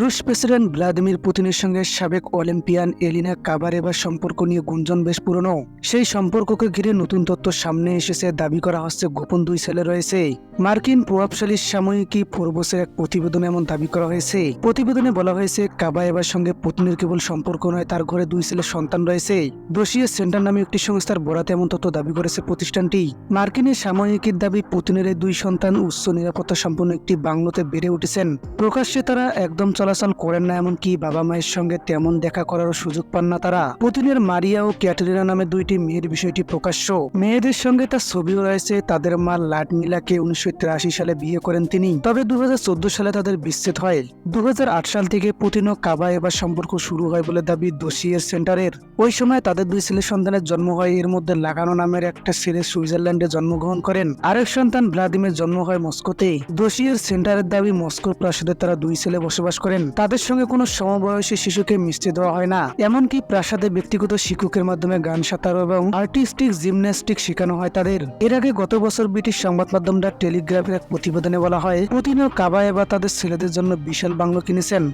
রুশ president Vladimir পুতিনের সঙ্গে সাবেক অলিম্পিয়ান এলিনা কাবারেবার সম্পর্ক নিয়ে গুঞ্জন বেশ পুরনো। সেই সম্পর্ককে ঘিরে নতুন তথ্য সামনে এসেছে, দাবি করা হচ্ছে গোপন দুই ছেলে রয়েছে। মার্কিন প্রভাবশালী সাময়িকী ফোরবসের এক প্রতিবেদনে এমন দাবি করা হয়েছে। প্রতিবেদনে বলা হয়েছে কাবায়েবার সঙ্গে পুতিনের কেবল সম্পর্ক নয়, তার ঘরে দুই ছেলে সন্তান রয়েছে। দোষিয়া সেন্টার নামে একটি সংস্থার বরাতে এমন তথ্য দাবি করেছে প্রতিষ্ঠানটি। মার্কিন এই সাময়িকীর দাবি, পুতিনের এই দুই সন্তান উচ্চ নিরাপত্তা সম্পন্ন একটি বাংলোতে বেড়ে উঠেছেন। প্রকাশ্যে তারা একদম চলাচল করেন না এমনকি বাবা মায়ের সঙ্গে তেমন দেখা করার সুযোগ পান না তারা। পুতিনের মারিয়া ও ক্যাটরিনা নামে দুইটি মেয়ের বিষয়টি প্রকাশ্য। মেয়েদের সঙ্গে তার ছবিও রয়েছে। তাদের মা লাটমিলাকে উনিশশো সালে বিয়ে করেন তিনি। তবে দু হাজার চোদ্দ সালে তাদের বিচ্ছেদ হয়। দু হাজার আট সাল থেকে পুতিন ও কাবা এবার সম্পর্ক শুরু হয় বলে দাবি দোষিয়ের সেন্টারের। ওই সময় তাদের দুই ছেলে সন্তানের জন্ম হয়। এর মধ্যে লাগানো নামের একটা ছেলে সুইজারল্যান্ডে জন্মগ্রহণ করেন। আরেক সন্তান ভ্লাদিমের জন্ম হয় মস্কোতে। দোষিয়ের সেন্টারের দাবি মস্কোর প্রাসাদে তারা দুই ছেলে বসবাস করেন। তাদের সঙ্গে কোনো সমবয়সী শিশুকে মিশতে দেওয়া হয় না। এমনকি প্রাসাদে ব্যক্তিগত শিক্ষকের মাধ্যমে গান সাঁতার এবং আর্টিস্টিক জিমন্যাস্টিক শেখানো হয় তাদের। এর আগে গত বছর ব্রিটিশ সংবাদ মাধ্যম দ্য টেলিগ্রাফের এক প্রতিবেদনে বলা হয়, পুতিন ও কাবায়েবা তাদের ছেলেদের জন্য বিশাল বাংলো কিনেছেন।